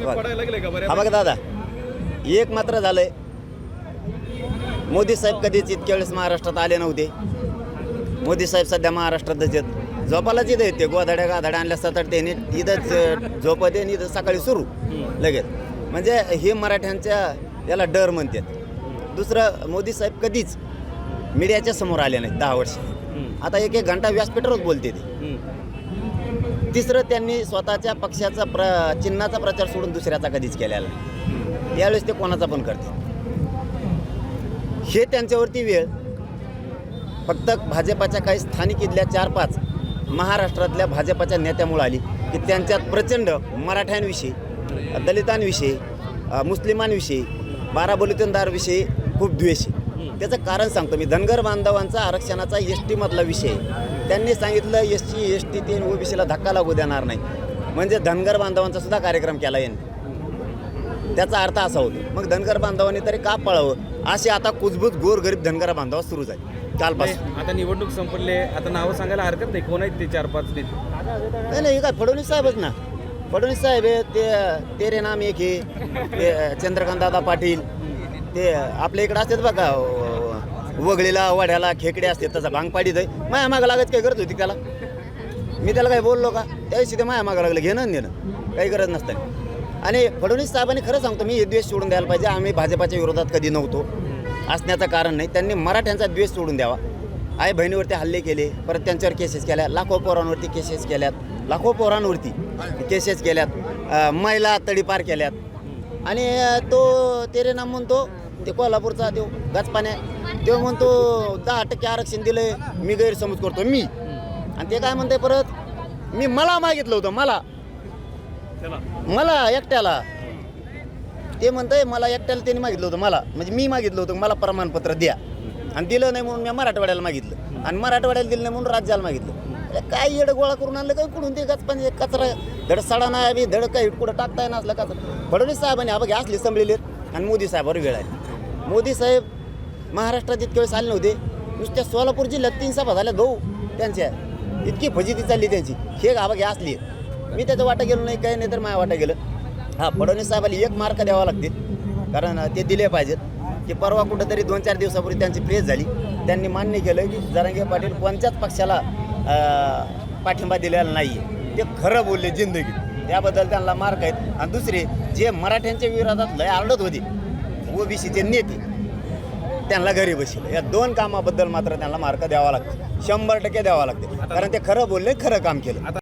हा बघा दादा एक मात्र झालंय. मोदी साहेब कधीच इतक्या वेळेस महाराष्ट्रात आले नव्हते. मोदी साहेब सध्या महाराष्ट्रातच आहेत. झोपालाच इथं येते. गोधाड्या गाधाड्या आणल्या सतत ते इथंच झोपत आणि इथं सकाळी सुरू. लगेच. म्हणजे हे मराठ्यांच्या याला डर म्हणतात. दुसरं मोदी साहेब कधीच मीडियाच्या समोर आले नाहीत दहा वर्ष. आता एक एक घंटा व्यासपीठावरच बोलते ते. तिसरं त्यांनी स्वतःच्या पक्षाचा प्र चिन्हाचा प्रचार सोडून दुसऱ्याचा कधीच केलेला नाही. यावेळेस ते कोणाचा पण करते हे त्यांच्यावरती वेळ. फक्त भाजपाच्या काही स्थानिक इथल्या चार पाच महाराष्ट्रातल्या भाजपाच्या नेत्यामुळे आली की त्यांच्यात प्रचंड मराठ्यांविषयी दलितांविषयी मुस्लिमांविषयी बाराबलुतनदारविषयी खूप द्वेष आहे. त्याचं कारण सांगतो मी. धनगर बांधवांचा आरक्षणाचा एस टीमधला विषय आहे. त्यांनी सांगितलं एस सी एस टी तीन ओबीसीला धक्का लागू देणार नाही. म्हणजे धनगर बांधवांचा सुद्धा कार्यक्रम केला यांनी. त्याचा अर्थ असा होतो मग धनगर बांधवांनी तरी का पळावं? असे आता कुजबूज गोरगरीब धनगर बांधव सुरू झाले कालपासून. आता निवडणूक संपले आता नावं सांगायला हरकत नाही कोण आहेत ते चार पाच नाही नाही काय फडणवीस साहेबच ना? फडणवीस साहेब ते तेरे नाम एक हे ते चंद्रकांत दादा पाटील ते आपल्या इकडे असतात बघा वगळीला वाड्याला खेकडे असते तसा भांग पाडीत आहे. माया मागं लागत काय करत होती त्याला? मी त्याला काय बोललो का? त्या ते माया मागं लागलं घेणं नेणं देणं. काही गरज नसतं. आणि फडणवीस साहेबांनी खरं सांगतो मी हे द्वेष सोडून द्यायला पाहिजे. आम्ही भाजपाच्या विरोधात कधी नव्हतो. असण्याचं कारण नाही. त्यांनी मराठ्यांचा द्वेष सोडून द्यावा. आई बहिणीवरती हल्ले केले परत त्यांच्यावर केसेस केल्या. लाखो पोरांवरती केसेस केल्यात. लाखो पोरांवरती केसेस केल्यात. महिला तडीपार केल्यात. आणि तो तेरे नाम म्हणतो ते कोल्हापूरचा तो गचपाण्या तो म्हणतो दहा टक्के आरक्षण दिलंय मी गैरसमज करतो. मी. आणि ते काय म्हणते परत? मी मला मागितलं होतं मला. मला एकट्याला. ते म्हणतंय मला एकट्याला त्यांनी मागितलं होतं मला. म्हणजे मी मागितलं होतं मला प्रमाणपत्र द्या. आणि दिलं नाही म्हणून मी मराठवाड्याला मागितलं. आणि मराठवाड्याला दिलं नाही म्हणून राज्याला मागितलं. काय येडं गोळा करून आणलं? काय कुठून ते गच पण कचरा धड सडा नाही धड काही कुठं टाकताय ना असलं कचरा फडणवीस साहेबांनी हा बघा असले संभलेले आणि मोदी साहेबावर वेळ आली मोदी साहेब महाराष्ट्रात इतके वेळेस आले नव्हते. नुसत्या सोलापूर जिल्ह्यात तीन सभा झाल्या गहू त्यांच्या. इतकी फजिती चालली त्यांची. हे हा घ्या असली. मी त्याचं वाटा गेलो नाही काही नाही तर माझ्या वाटा गेलं. हा फडणवीस साहेबाला एक मार्क द्यावा लागतील कारण ते दिले पाहिजेत. की परवा कुठंतरी दोन चार दिवसापूर्वी त्यांची प्रेस झाली. त्यांनी मान्य केलं की जरांगे पाटील कोणत्याच पक्षाला पाठिंबा दिलेला नाही ते खरं बोलले जिंदगी त्याबद्दल त्यांना मार्क आहेत. आणि दुसरे जे मराठ्यांच्या विरोधात लय आरडत होते. ओबीसीचे नेते त्यांना घरी बसले या दोन कामाबद्दल मात्र त्यांना मार्क द्यावा लागतो. शंभर टक्के द्यावा लागते. कारण ते खरं बोलले खरं काम केलं.